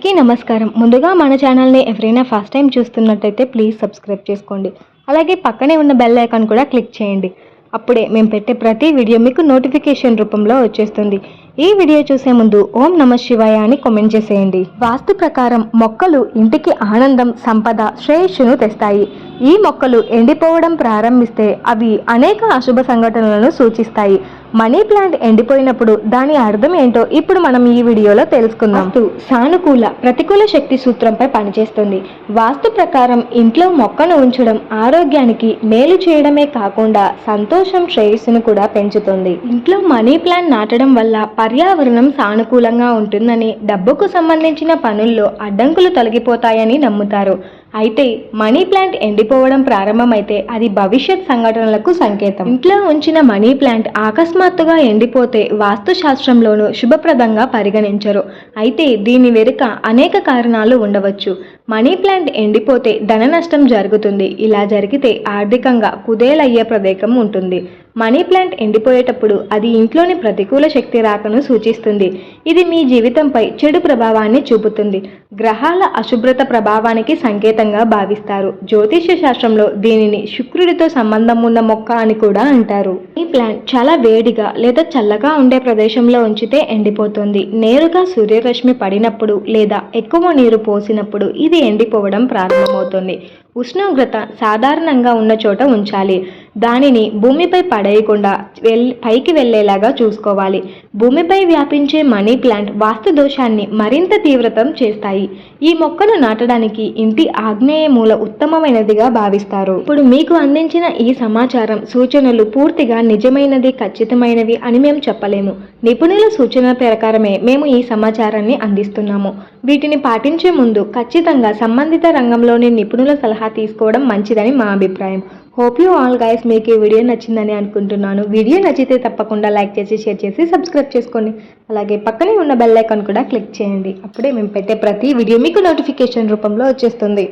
అందరికీ నమస్కారం. ముందుగా మన ఛానల్ని ఎవరైనా ఫస్ట్ టైం చూస్తున్నట్టయితే ప్లీజ్ సబ్స్క్రైబ్ చేసుకోండి. అలాగే పక్కనే ఉన్న బెల్ ఐకాన్ కూడా క్లిక్ చేయండి. అప్పుడే మేము పెట్టే ప్రతి వీడియో మీకు నోటిఫికేషన్ రూపంలో వచ్చేస్తుంది. ఈ వీడియో చూసే ముందు ఓం నమ శివాయ అని కామెంట్ చేసేయండి. వాస్తు ప్రకారం మొక్కలు ఇంటికి ఆనందం సంపద శ్రేయస్సును తెస్తాయి. ఈ మొక్కలు ఎండిపోవడం ప్రారంభిస్తే అవి అనేక అశుభ సంఘటనలను సూచిస్తాయి. మనీ ప్లాంట్ ఎండిపోయినప్పుడు దాని అర్థం ఏంటో ఇప్పుడు మనం ఈ వీడియోలో తెలుసుకుందాం. సానుకూల ప్రతికూల శక్తి సూత్రంపై పనిచేస్తుంది. వాస్తు ప్రకారం ఇంట్లో మొక్కను ఉంచడం ఆరోగ్యానికి మేలు చేయడమే కాకుండా సంతోషం శ్రేయస్సును కూడా పెంచుతుంది. ఇంట్లో మనీ ప్లాంట్ నాటడం వల్ల పర్యావరణం సానుకూలంగా ఉంటుందని డబ్బుకు సంబంధించిన పనుల్లో అడ్డంకులు తొలగిపోతాయని నమ్ముతారు. అయితే మనీ ప్లాంట్ ఎండిపోవడం ప్రారంభమైతే అది భవిష్యత్ సంఘటనలకు సంకేతం. ఇంట్లో ఉంచిన మనీ ప్లాంట్ అకస్మాత్తుగా ఎండిపోతే వాస్తు శాస్త్రంలోనూ శుభప్రదంగా పరిగణించరు. అయితే దీని వెనుక అనేక కారణాలు ఉండవచ్చు. మనీ ప్లాంట్ ఎండిపోతే ధన నష్టం జరుగుతుంది. ఇలా జరిగితే ఆర్థికంగా కుదేలయ్యే ప్రదేశం ఉంటుంది. మనీ ప్లాంట్ ఎండిపోయేటప్పుడు అది ఇంట్లోని ప్రతికూల శక్తి రాకను సూచిస్తుంది. ఇది మీ జీవితంపై చెడు ప్రభావాన్ని చూపుతుంది. గ్రహాల అశుభ్రత ప్రభావానికి సంకేతంగా భావిస్తారు. జ్యోతిష్య శాస్త్రంలో దీనిని శుక్రుడితో సంబంధం ఉన్న మొక్క అని కూడా అంటారు. ఈ ప్లాంట్ చాలా వేడిగా లేదా చల్లగా ఉండే ప్రదేశంలో ఉంచితే ఎండిపోతుంది. నేరుగా సూర్యరశ్మి పడినప్పుడు లేదా ఎక్కువ నీరు పోసినప్పుడు ఇది ఎండిపోవడం ప్రారంభమవుతుంది. ఉష్ణోగ్రత సాధారణంగా ఉన్న చోట ఉంచాలి. దానిని భూమిపై పడేయకుండా వెల్ పైకి వెళ్ళేలాగా చూసుకోవాలి. భూమిపై వ్యాపించే మనీ ప్లాంట్ వాస్తు దోషాన్ని మరింత తీవ్రతం చేస్తాయి. ఈ మొక్కను నాటడానికి ఇంటి ఆగ్నేయ మూల ఉత్తమమైనదిగా భావిస్తారు. ఇప్పుడు మీకు అందించిన ఈ సమాచారం సూచనలు పూర్తిగా నిజమైనది ఖచ్చితమైనవి అని మేము చెప్పలేము. నిపుణుల సూచనల ప్రకారమే మేము ఈ సమాచారాన్ని అందిస్తున్నాము. వీటిని పాటించే ముందు ఖచ్చితంగా సంబంధిత రంగంలోని నిపుణుల సలహా తీసుకోవడం మంచిదని మా అభిప్రాయం. హోప్ యూ ఆల్ గైస్ మీకు ఈ వీడియో నచ్చిందని అనుకుంటున్నాను. వీడియో నచ్చితే తప్పకుండా లైక్ చేసి షేర్ చేసి సబ్స్క్రైబ్ చేసుకోండి. అలాగే పక్కనే ఉన్న బెల్ ఐకాన్ కూడా క్లిక్ చేయండి. అప్పుడే మేము పెట్టే ప్రతి వీడియో మీకు నోటిఫికేషన్ రూపంలో వచ్చేస్తుంది.